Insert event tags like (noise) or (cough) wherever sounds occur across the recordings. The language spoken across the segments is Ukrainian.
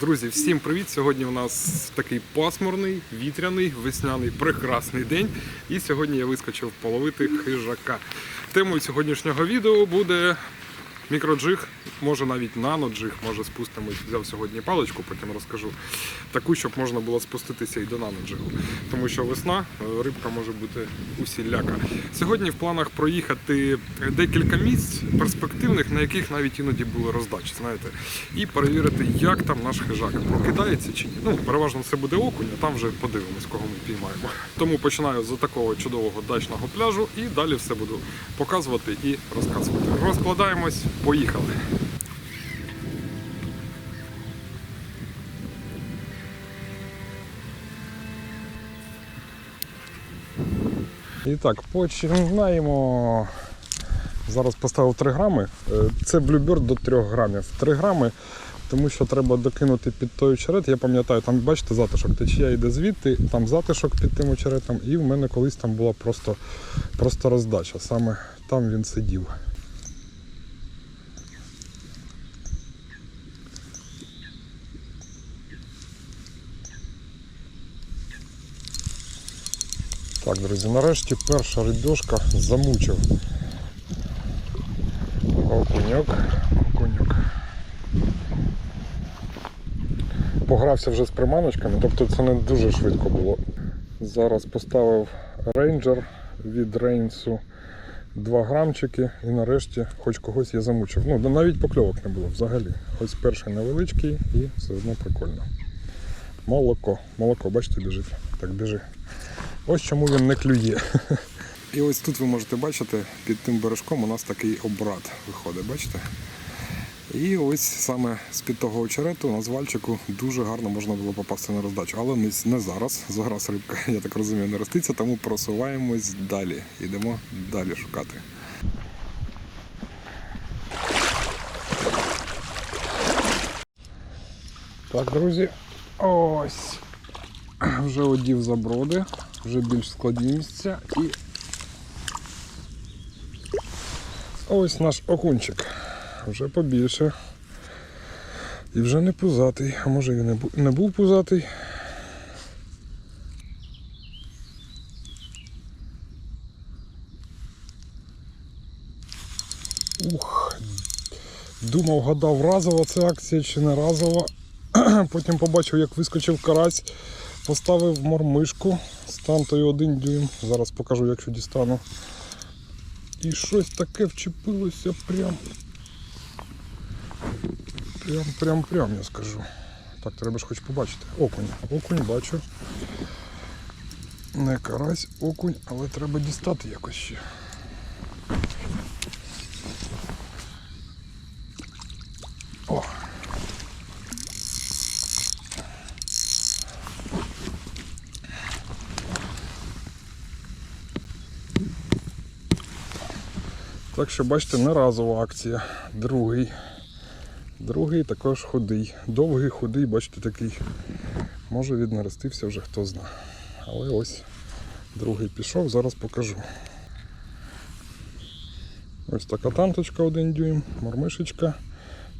Друзі, всім привіт! Сьогодні у нас такий пасмурний, вітряний, весняний, прекрасний день. І сьогодні я вискочив половити хижака. Темою сьогоднішнього відео буде мікроджиг, може навіть наноджиг, може спустимось. Взяв сьогодні паличку, потім розкажу. Таку, щоб можна було спуститися і до наноджигу. Тому що весна, е, рибка може бути усіляка. Сьогодні в планах проїхати декілька місць перспективних, на яких навіть іноді були роздачі, знаєте, і перевірити, як там наш хижак прокидається чи ні. Ну, переважно це буде окунь, а там вже подивимось, кого ми піймаємо. Тому починаю з такого чудового дачного пляжу і далі все буду показувати і розказувати. Розкладаємось, поїхали. І так, починаємо. Зараз поставив 3 грами. Е, Це блюберт до 3 грамів. 3 грами, тому що треба докинути під той очерет. Я пам'ятаю, там бачите затишок, течія йде звідти, там затишок під тим очеретом, і в мене колись там була просто, просто роздача. Саме там він сидів. Так, друзі, нарешті перша рибешка замучив. Окуньок, окуньок. Погрався вже з приманочками, тобто це не дуже швидко було. Зараз поставив рейнджер від рейнсу 2 грамчики і нарешті хоч когось я замучив. Ну, навіть покльовок не було взагалі. Ось перший невеличкий і все одно прикольно. Молоко, молоко, бачите, біжить. Так, біжи. Ось чому він не клює. (laughs) І ось тут ви можете бачити, під тим бережком у нас такий обрат виходить, бачите? І ось саме з-під того очерету на звальчику дуже гарно можна було попасти на роздачу. Але не, зараз. Зараз рибка, (laughs) я так розумію, не роститься, тому просуваємось далі. Йдемо далі шукати. Так, друзі, ось. (clears throat) Вже одів заброди, вже більш складні місця і ось наш окунчик. Вже побільше. І вже не пузатий, а може був, не був пузатий. Ух, думав, гадав, разова це акція чи не разова. (clears throat) Потім побачив, як вискочив карась, поставив мормишку з тантою один дюйм. Зараз покажу, якщо дістану. І щось таке вчепилося прям. Прям, прям, прям, я скажу. Так, треба ж хоч побачити. Окунь. Окунь бачу. Не карась, окунь, але треба дістати якось ще. Так що бачите, не разова акція. Другий. Другий також худий. Довгий, худий, бачите, такий. Може віднаростився вже хто зна. Але ось другий пішов, зараз покажу. Ось така танточка 1 дюйм, мормишечка.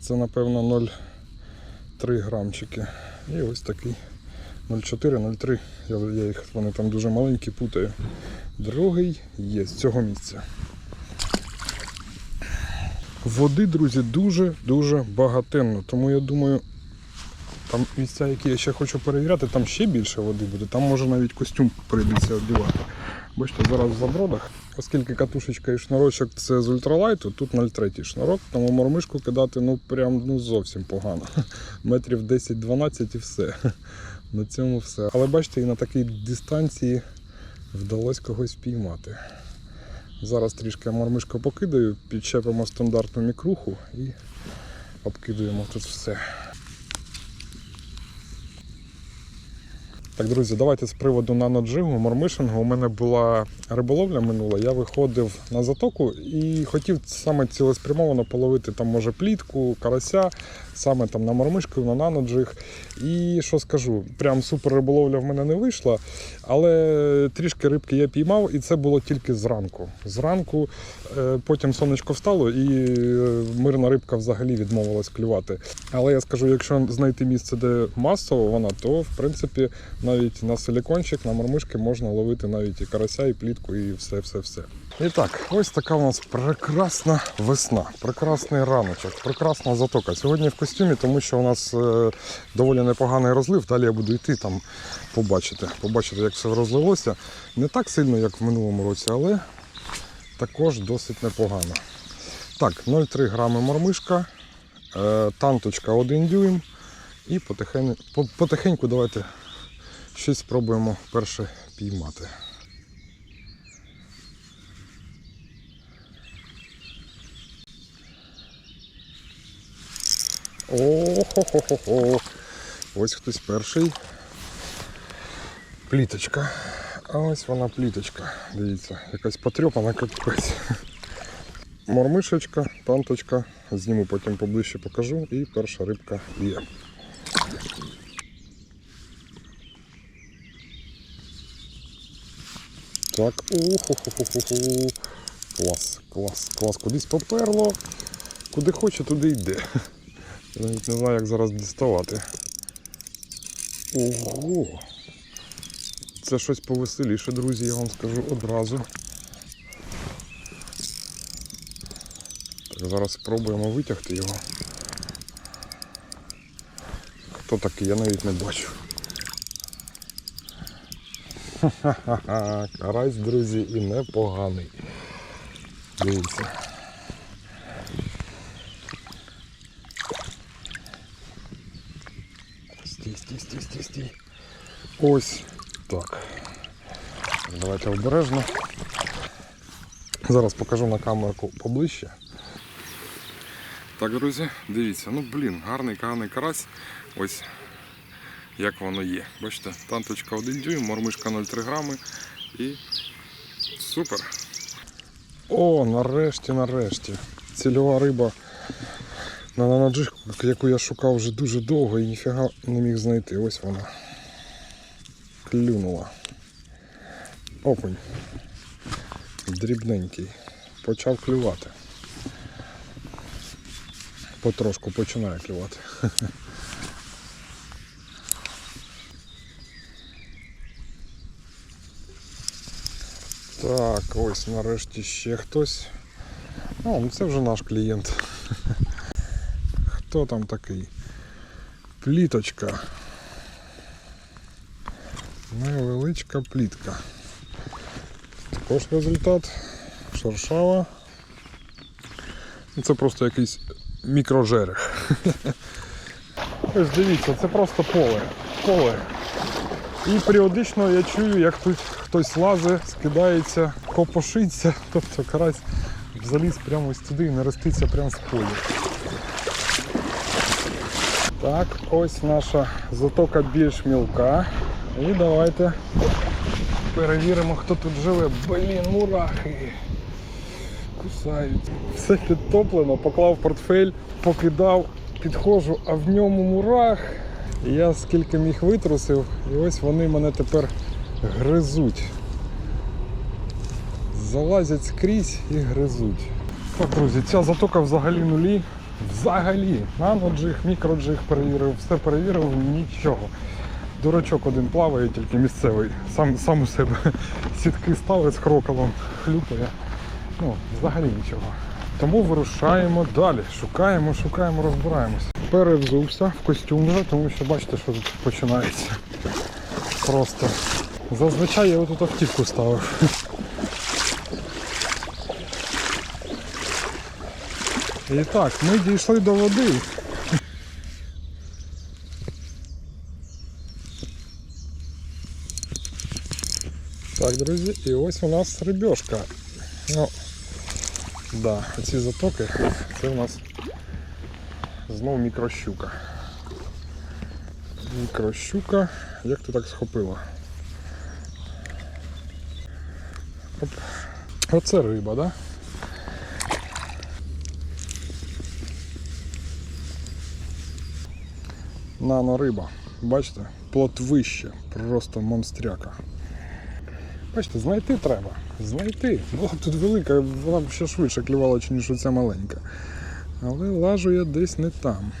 Це напевно 0,3 грамчики. І ось такий 0,4-0,3. Я, я їх, вони там дуже маленькі, путаю. Другий є з цього місця. Води, друзі, дуже-дуже багатенно. Тому я думаю, там місця, які я ще хочу перевіряти, там ще більше води буде. Там може навіть костюм прийдеться одягати. Бачите, зараз в забродах. Оскільки катушечка і шнурочок це з ультралайту, тут 0,3 шнурок, тому мормишку кидати ну прям ну зовсім погано. (laughs) Метрів 10-12 і все. (laughs) На цьому все. Але бачите, і на такій дистанції вдалося когось піймати. Зараз трішки мормишку покидаю, підчепимо стандартну мікруху і обкидуємо тут все. Так, друзі, давайте з приводу наноджигу, мормишингу. У мене була риболовля минула, я виходив на затоку і хотів саме цілеспрямовано половити там, може, плітку, карася. Саме там на мормишку, на наноджиг. І що скажу, прям супер риболовля в мене не вийшла, але трішки рибки я піймав, і це було тільки зранку. Зранку е, потім сонечко встало, і е, мирна рибка взагалі відмовилась клювати. Але я скажу, якщо знайти місце, де масово вона, то в принципі навіть на силікончик, на мормишки можна ловити навіть і карася, і плітку, і все, все, все. І так, ось така у нас прекрасна весна, прекрасний раночок, прекрасна затока. Сьогодні в костюмі, тому що у нас е, доволі непоганий розлив. Далі я буду йти там побачити, побачити, як все розлилося. Не так сильно, як в минулому році, але також досить непогано. Так, 0,3 грами мормишка, е, танточка 1 дюйм. І потихеньку, потихеньку давайте щось спробуємо перше піймати. О-хо-хо-хо-хо. Ось хтось перший. Пліточка. А ось вона пліточка. Дивіться, якась потрьопана капець. Мормишечка, танточка. Зніму потім поближче покажу. І перша рибка є. Так, о-хо-хо-хо-хо. Клас, клас, клас. Кудись поперло. Куди хоче, туди йде. Я навіть не знаю, як зараз діставати. Ого! Це щось повеселіше, друзі, я вам скажу одразу. Так, зараз спробуємо витягти його. Хто такий, я навіть не бачу. Ха-ха-ха, карась, друзі, і непоганий. Дивіться. Стій. Ось так. Давайте обережно. Зараз покажу на камерку поближче. Так, друзі, дивіться, ну блін, гарний гарний карась. Ось як воно є. Бачите, танточка 1 дюйм, мормишка 0,3 грами і супер. О, нарешті, нарешті. Цільова риба на нанаджишку, яку я шукав вже дуже довго і ніфіга не міг знайти. Ось вона. Клюнула. Окунь. Дрібненький. Почав клювати. Потрошку починає клювати. (laughs) Так, ось нарешті ще хтось. О, ну це вже наш клієнт. Хто там такий? Пліточка. Невеличка плітка. Також результат. Шершава. Це просто якийсь мікрожерех. Ось дивіться, це просто поле. Поле. І періодично я чую, як тут хтось лазить, скидається, копошиться, тобто карась заліз прямо ось туди і нароститься прямо з поля. Так, ось наша затока більш мілка. І давайте перевіримо, хто тут живе. Блін, мурахи. Кусають. Все підтоплено, поклав портфель, покидав, підходжу, а в ньому мурах. Я скільки міг витрусив, і ось вони мене тепер гризуть. Залазять скрізь і гризуть. Так, друзі, ця затока взагалі нулі. Взагалі. Наноджиг, мікроджиг перевірив, все перевірив, нічого. Дурачок один плаває, тільки місцевий. Сам, сам у себе (laughs) сітки ставить з кроколом, хлюпає. Ну, взагалі нічого. Тому вирушаємо далі. Шукаємо, шукаємо, розбираємось. Перевзувся в костюм вже, тому що бачите, що тут починається. Просто. Зазвичай я отут автівку ставив. (laughs) І так, ми дійшли до води. Так, друзі, і ось у нас рибешка. Ну, да, ці затоки, це у нас знову мікрощука. Мікрощука, як ти так схопила? Оп. Оце риба, да? Нанориба. Бачите? Плотвище. Просто монстряка. Бачите, знайти треба. Знайти. Була б тут велика, вона б ще швидше клювала, ніж оця маленька. Але лажу я десь не там.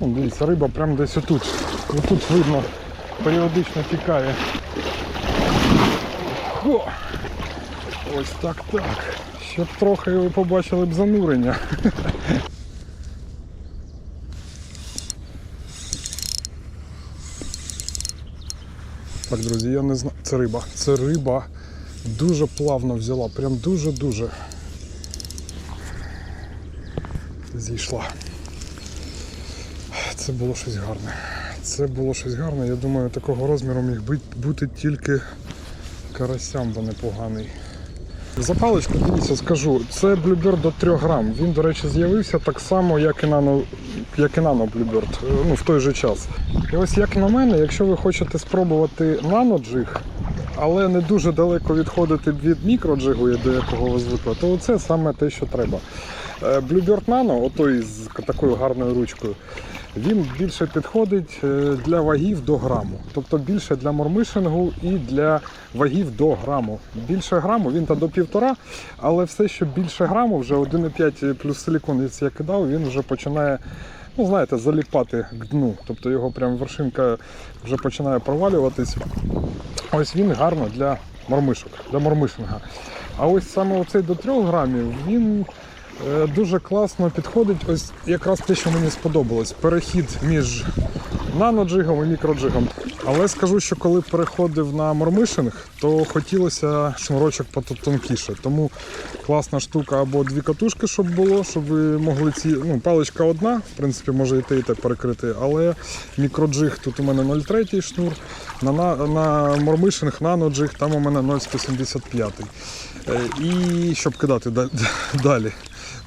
Ну, дивіться, риба прямо десь отут. Отут видно, періодично тікає. О! Ось так так. Щоб трохи ви побачили б занурення. Так, друзі, я не знаю. Це риба. Це риба дуже плавно взяла. Прям дуже-дуже. Зійшла. Це було щось гарне. Це було щось гарне. Я думаю, такого розміру міг бути- тільки карасям, бо непоганий. За паличку, дивіться, скажу, це блюберт до 3 грам. Він, до речі, з'явився так само, як і нано, як нано блюберт, ну, в той же час. І ось як на мене, якщо ви хочете спробувати наноджиг, але не дуже далеко відходити від мікроджигу, до якого ви звикли, то це саме те, що треба. Е, Bluebird Nano, отой з такою гарною ручкою, він більше підходить е, для вагів до граму. Тобто більше для мормишингу і для вагів до граму. Більше граму, він та до півтора, але все, що більше граму, вже 1,5 плюс силікон, я кидав, він вже починає. Ну, знаєте, заліпати к дну. Тобто його прям вершинка вже починає провалюватись. Ось він гарно для мормишок, для мормишинга. А ось саме оцей до 3 грамів, він дуже класно підходить. Ось якраз те, що мені сподобалось. Перехід між наноджигом і мікроджигом. Але скажу, що коли переходив на мормишинг, то хотілося шнурочок потонкіше. Тому класна штука або дві катушки, щоб було, щоб ви могли ці. Ну, паличка одна, в принципі, може і те, і те перекрити. Але мікроджиг тут у мене 0,3 шнур. На, на, на мормишинг, наноджиг, там у мене 0,175. Е, І щоб кидати (laughs) далі.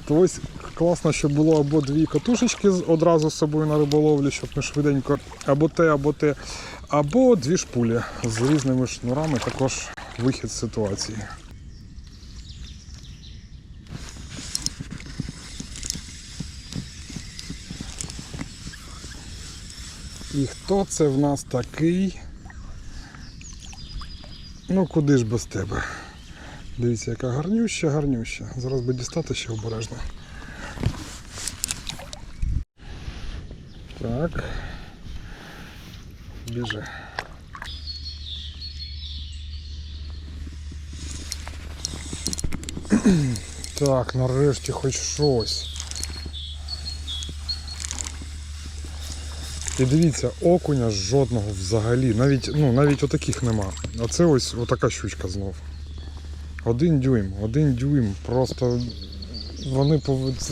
То ось класно, щоб було або дві катушечки одразу з собою на риболовлі, щоб не швиденько, або те, або те, або дві шпулі з різними шнурами, також вихід з ситуації. І хто це в нас такий? Ну куди ж без тебе? Дивіться, яка гарнюща, гарнюща. Зараз би дістати ще обережно. Так. Біжи. Так, нарешті хоч щось. І дивіться, окуня жодного взагалі. Навіть, ну, навіть отаких нема. А це ось отака щучка знов. Один дюйм, один дюйм. Просто вони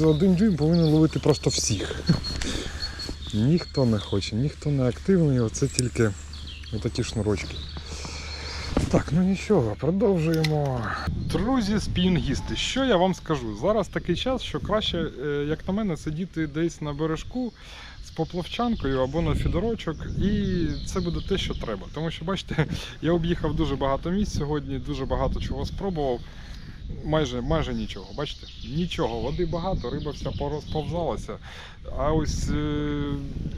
один дюйм повинен ловити просто всіх. (laughs) Ніхто не хоче, ніхто не активний, оце тільки отакі шнурочки. Так, ну нічого, продовжуємо. Друзі, спінгісти, що я вам скажу? Зараз такий час, що краще, е, як на мене, сидіти десь на бережку поплавчанкою або на фідорочок, і це буде те, що треба. Тому що, бачите, (laughs) я об'їхав дуже багато місць сьогодні, дуже багато чого спробував. Майже, майже нічого, бачите? Нічого, води багато, риба вся порозповзалася. А ось е,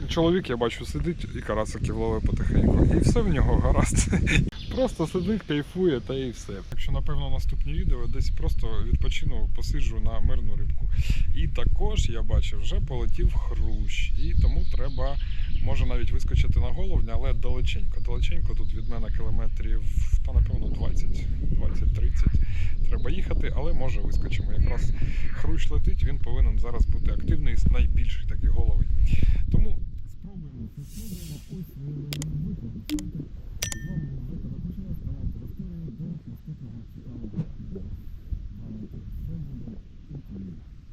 чоловік, я бачу, сидить і карасиків ловить потихеньку. І все в нього гаразд. (laughs) Просто сидить, кайфує та і все. Так що, напевно, наступні відео десь просто відпочину, посиджу на мирну рибку. І також я бачу, вже полетів хрущ. І тому треба, може навіть вискочити на головня, але далеченько. Далеченько тут від мене кілометрів та напевно 20-20-30 треба їхати, але може вискочимо. Якраз хрущ летить, він повинен зараз бути активний, найбільший такий головий. Тому спробуємо, спробуємо ось виходить.